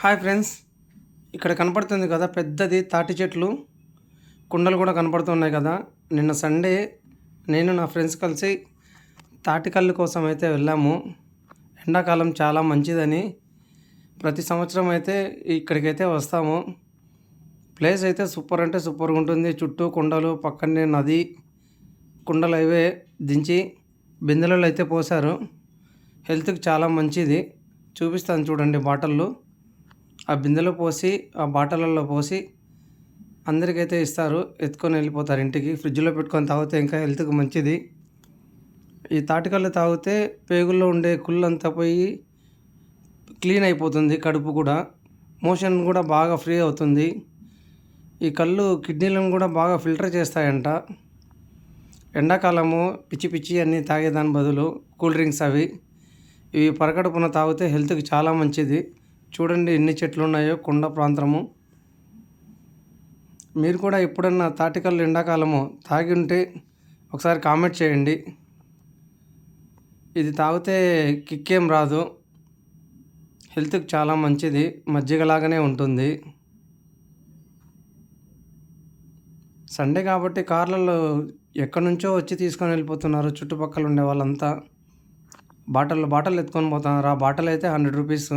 Hi friends. ఇక్కడ కనపడుతుంది కదా పెద్దది తాటి చెట్లు. కుండలు కూడా కనపడుతున్నాయి కదా. నిన్న సండే నేను నా ఫ్రెండ్స్ కలిసి తాటికల్లు కోసం అయితే వెళ్ళాము. ఎండాకాలం చాలా మంచిదని. ప్రతి సంవత్సరం అయితే ఇక్కడికైతే వస్తాము. ప్లేస్ అయితే సూపర్ అంటే సూపర్గా ఉంటుంది. చుట్టూ కొండలు పక్కనే నది కుండలు అవే దించి బిందెలలో అయితే పోసారు హెల్త్కి చాలా మంచిది. చూపిస్తాను చూడండి బాటిళ్ళు ఆ బిందెలో పోసి ఆ బాటలల్లో పోసి అందరికైతే ఇస్తారు. ఎత్తుకొని వెళ్ళిపోతారు ఇంటికి. ఫ్రిడ్జ్లో పెట్టుకొని తాగితే ఇంకా హెల్త్కి మంచిది. ఈ తాటికల్లు తాగితే పేగుల్లో ఉండే కుళ్ళంతా పోయి క్లీన్ అయిపోతుంది కడుపు కూడా. మోషన్ కూడా బాగా ఫ్రీ అవుతుంది. ఈ కళ్ళు కిడ్నీలను కూడా బాగా ఫిల్టర్ చేస్తాయంట. ఎండాకాలము పిచ్చి పిచ్చి అన్నీ తాగేదాని బదులు కూల్ డ్రింక్స్ అవి. ఇవి పరకడుపున తాగితే హెల్త్కి చాలా మంచిది. చూడండి ఎన్ని చెట్లు ఉన్నాయో కొండ ప్రాంతము. మీరు కూడా ఎప్పుడన్నా తాటికల్లు ఎండాకాలము తాగి ఉంటే ఒకసారి కామెంట్ చేయండి. ఇది తాగితే కిక్కేం రాదు. హెల్త్కి చాలా మంచిది. మజ్జిగలాగానే ఉంటుంది. సండే కాబట్టి కార్లలో ఎక్కడి నుంచో వచ్చి తీసుకొని వెళ్ళిపోతున్నారు. చుట్టుపక్కల ఉండే వాళ్ళంతా. బాటలు బాటలు ఎత్తుకొని పోతున్నారు. ఆ బాటలు అయితే హండ్రెడ్ రూపీస్.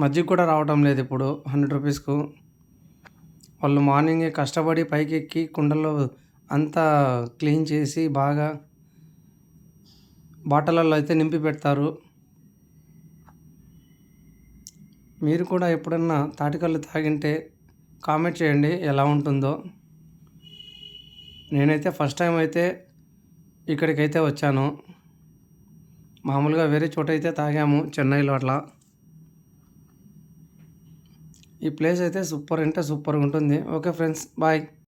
మజ్జిగ కూడా రావటం లేదు ఇప్పుడు హండ్రెడ్ రూపీస్కు వాళ్ళు మార్నింగే కష్టపడి పైకి ఎక్కి కుండల్లో అంతా క్లీన్ చేసి బాగా బాటలలో అయితే నింపి పెడతారు. మీరు కూడా ఎప్పుడన్నా తాటికల్లు తాగింటే కామెంట్ చేయండి ఎలా ఉంటుందో. నేనైతే ఫస్ట్ టైం అయితే ఇక్కడికైతే వచ్చాను. మామూలుగా వేరే చోట అయితే తాగాము చెన్నైలో అట్లా. ఈ ప్లేస్ అయితే సూపర్ అంటే సూపర్గా ఉంటుంది. Okay friends bye.